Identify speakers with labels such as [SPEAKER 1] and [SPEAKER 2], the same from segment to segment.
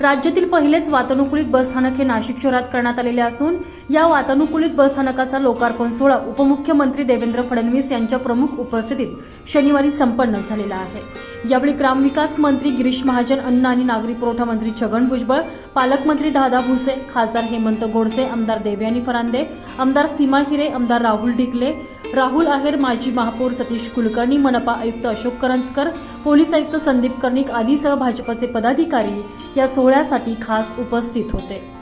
[SPEAKER 1] राज्यातील पहिलेच वातानुकूलित बसस्थानक हे नाशिक शहरात करण्यात आलेले असून या वातानुकूलित बसस्थानकाचा लोकार्पण सोहळा उपमुख्यमंत्री देवेंद्र फडणवीस यांच्या प्रमुख उपस्थितीत शनिवारी संपन्न झालेला आहे. यावेळी ग्रामविकास मंत्री गिरीश महाजन अन्न आणि नागरी पुरवठा मंत्री छगन भुजबळ पालकमंत्री दादा भुसे खासदार हेमंत गोडसे आमदार देवयानी फरांदे आमदार सीमा हिरे आमदार राहुल ढिकले राहुल आहेर माजी महापौर सतीश कुलकर्णी मनपा आयुक्त अशोक करंजकर पोलीस आयुक्त संदीप कर्णिक आदीसह भाजपचे पदाधिकारी या सोहळ्यासाठी खास उपस्थित होते.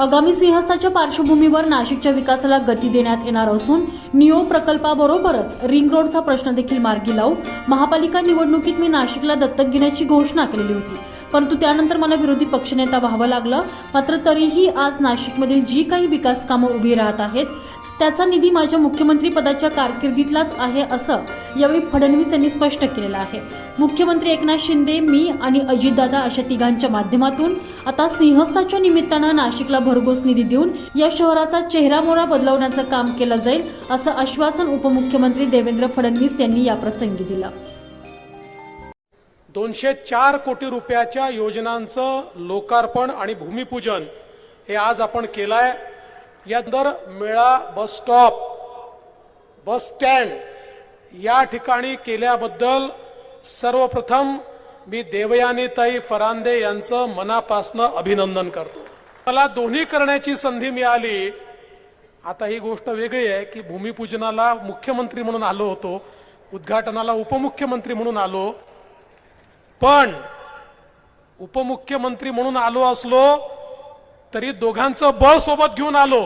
[SPEAKER 1] आगामी सिंहस्थाच्या पार्श्वभूमीवर नाशिकच्या विकासाला गती देण्यात येणार असून निओ प्रकल्पाबरोबरच रिंग रोडचा प्रश्न देखील मार्गी लावू महापालिका निवडणुकीत मी नाशिकला दत्तक घेण्याची घोषणा केलेली होती. परंतु त्यानंतर मला विरोधी पक्षनेता व्हावं लागलं. मात्र तरीही आज नाशिकमधील जी काही विकास कामं उभी राहत आहेत त्याचा निधी माझ्या मुख्यमंत्री पदाच्या कारकिर्दीतलाच आहे असं यावेळी फडणवीस यांनी स्पष्ट केलेलं आहे. मुख्यमंत्री एकनाथ शिंदे मी आणि अजितदादा अशा तिघांच्या माध्यमातून आता सिंहस्थाच्या निमित्तानं नाशिकला भरघोस निधी देऊन या शहराचा चेहरामोहरा बदलवण्याचं काम केलं जाईल असं आश्वासन उपमुख्यमंत्री देवेंद्र फडणवीस यांनी याप्रसंगी दिलं.
[SPEAKER 2] दोनशे चार कोटी रुपयाच्या योजनांचं लोकार्पण आणि भूमिपूजन हे आज आपण केलं आहे यानंतर मेळा बस स्टॉप बस स्टँड या ठिकाणी केल्याबद्दल सर्वप्रथम मी देवयानीताई फरांदे यांचं मनापासनं अभिनंदन करतो. मला दोन्ही करण्याची संधी मिळाली. आता ही गोष्ट वेगळी आहे की भूमिपूजनाला मुख्यमंत्री म्हणून आलो होतो उद्घाटनाला उपमुख्यमंत्री म्हणून आलो. पण उपमुख्यमंत्री म्हणून आलो असलो तरी दोघांचं बळ सोबत घेऊन आलो.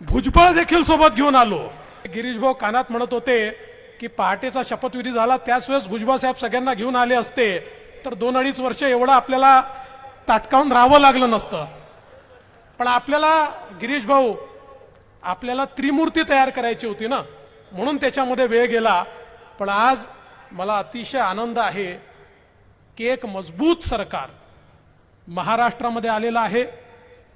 [SPEAKER 2] भुजबळ देखील सोबत घेऊन आलो. गिरीश भाऊ कानात म्हणत होते की पहाटेचा शपथविधी झाला त्याच वेळेस भुजबळ साहेब सगळ्यांना घेऊन आले असते. तर दोन अडीच वर्ष एवढं आपल्याला ताटकावून राहावं लागलं नसतं. पण आपल्याला गिरीश भाऊ आपल्याला त्रिमूर्ती तयार करायची होती ना? म्हणून त्याच्यामध्ये वेळ गेला. पण आज मला अतिशय आनंद आहे की एक मजबूत सरकार महाराष्ट्रामध्ये आलेलं आहे.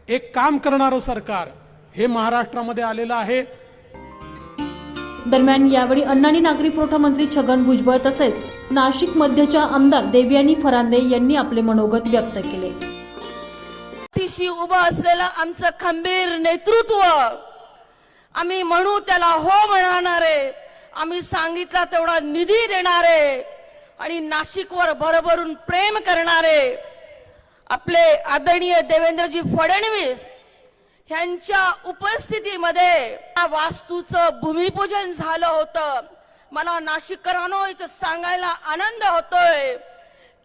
[SPEAKER 2] एक काम करणारं सरकार हे महाराष्ट्रामध्ये आलेलं आहे.
[SPEAKER 1] दरम्यान यावेळी अन्न आणि नागरी पुरवठा मंत्री छगन भुजबळ तसेच नाशिक मध्यच्या आमदार देवयानी फरांदे यांनी आपले मनोगत व्यक्त केले.
[SPEAKER 3] पाठीशी उभं असलेलं आमचं खंबीर नेतृत्व आम्ही म्हणू त्याला हो म्हणणारे आम्ही सांगितला तेवढा निधी देणारे आणि नाशिकवर भरभरून प्रेम करणारे आपले आदरणीय देवेंद्रजी फडणवीस ह्यांच्या उपस्थितीमध्ये वास्तूचं भूमिपूजन झालं होतं. मला नाशिककरांनो इथं सांगायला आनंद होतोय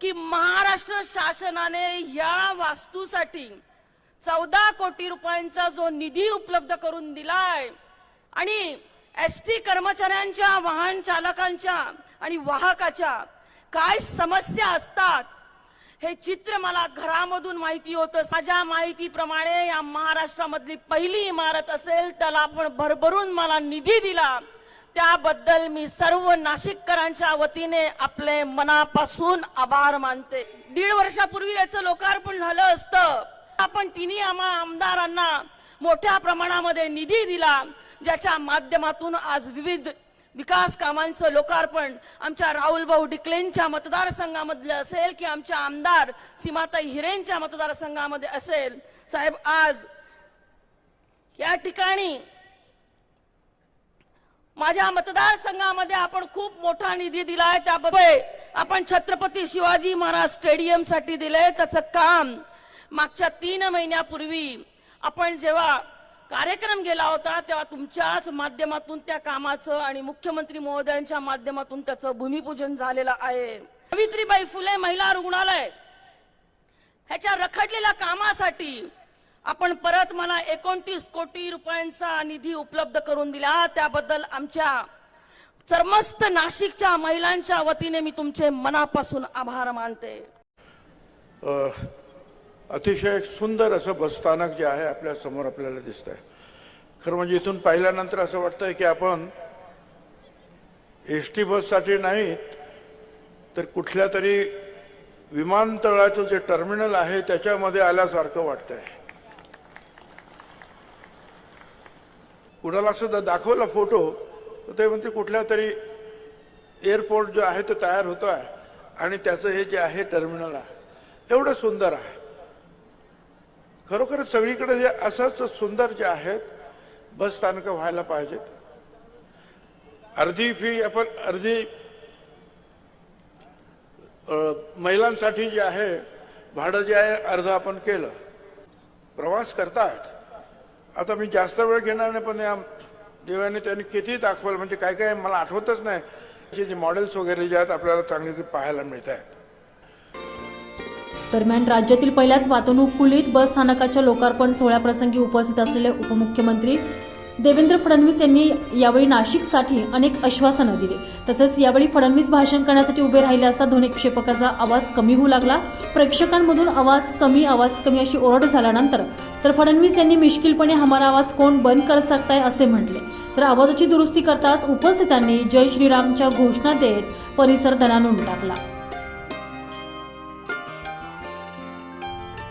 [SPEAKER 3] की महाराष्ट्र शासनाने या वास्तूसाठी चौदा कोटी रुपयांचा जो निधी उपलब्ध करून दिलाय आणि एस टी कर्मचाऱ्यांच्या वाहन चालकांच्या आणि वाहकाच्या काय समस्या असतात हे चित्र मला घरामधून माहिती होतं. माझ्या माहितीप्रमाणे या महाराष्ट्रामधली पहिली इमारत असेल त्याला आपण भरभरून मला निधी दिला. त्याबद्दल मी सर्व नाशिककरांच्या वतीने आपले मनापासून आभार मानते. दीड वर्षापूर्वी याचं लोकार्पण झालं असतं. आपण तिन्ही आम्हा आमदारांना मोठ्या प्रमाणामध्ये निधी दिला ज्याच्या माध्यमातून आज विविध विकास कामांचं लोकार्पण आमच्या राहुलभाऊ डिकलेंच्या मतदारसंघामधलं असेल की आमच्या आमदार सीमाताई हिरेंच्या मतदारसंघामध्ये असेल? साहेब आज या ठिकाणी माझ्या मतदारसंघामध्ये आपण खूप मोठा निधी दिलाय. त्याबद्दल आपण छत्रपती शिवाजी महाराज स्टेडियमसाठी दिले त्याचं काम मागच्या तीन महिन्यापूर्वी आपण जेव्हा कार्यक्रम गेला होता तेव्हा तुमच्याच माध्यमातून त्या कामाचं आणि मुख्यमंत्री महोदयांच्या माध्यमातून त्याचं भूमिपूजन झालेलं आहे. सावित्रीबाई फुले महिला रुग्णालय ह्याच्या रखडलेल्या कामासाठी आपण परत मला एकोणतीस कोटी रुपयांचा निधी उपलब्ध करून दिला. त्याबद्दल आमच्या सर्मस्त नाशिकच्या महिलांच्या वतीने मी तुमचे मनापासून आभार मानते.
[SPEAKER 4] अतिशय एक सुंदर असं बसस्थानक जे आहे आपल्यासमोर आपल्याला दिसत आहे खरं म्हणजे इथून पाहिल्यानंतर असं वाटतंय की आपण एस टी बससाठी नाहीत तर कुठल्या तरी विमानतळाचं जे टर्मिनल आहे त्याच्यामध्ये आल्यासारखं वाटतंय. कुणाला असं दाखवला फोटो तर ते म्हणते कुठल्या तरी एअरपोर्ट जो आहे तो तयार होतो आहे आणि त्याचं हे जे आहे टर्मिनल आहे एवढं सुंदर आहे. खरोखर सगळीकडे जे असंच सुंदर जे आहेत बस स्थानकं व्हायला पाहिजेत. अर्धी फी आपण अर्धी महिलांसाठी जे आहे भाडं जे आहे अर्ध आपण केलं. प्रवास करतात. आता मी जास्त वेळ घेणार नाही पण या देवाने त्यांनी किती दाखवलं म्हणजे काय काय मला आठवतच नाही. जे जे मॉडेल्स वगैरे जे आहेत आपल्याला चांगले ते पाहायला मिळत आहेत
[SPEAKER 1] दरम्यान राज्यातील पहिल्याच वातानुकूलित बस स्थानकाच्या लोकार्पण सोहळ्याप्रसंगी उपस्थित असलेले उपमुख्यमंत्री देवेंद्र फडणवीस यांनी यावेळी नाशिकसाठी अनेक आश्वासनं दिली. तसेच यावेळी फडणवीस भाषण करण्यासाठी उभे राहिले असता ध्वनिक्षेपकाचा आवाज कमी होऊ लागला. प्रेक्षकांमधून आवाज कमी आवाज कमी अशी ओरड झाल्यानंतर तर फडणवीस यांनी मिश्किलपणे हमारा आवाज कोण बंद कर सकताय असे म्हटले. तर आवाजाची दुरुस्ती करताच उपस्थितांनी जय श्रीरामच्या घोषणा देत परिसर दणानून टाकला.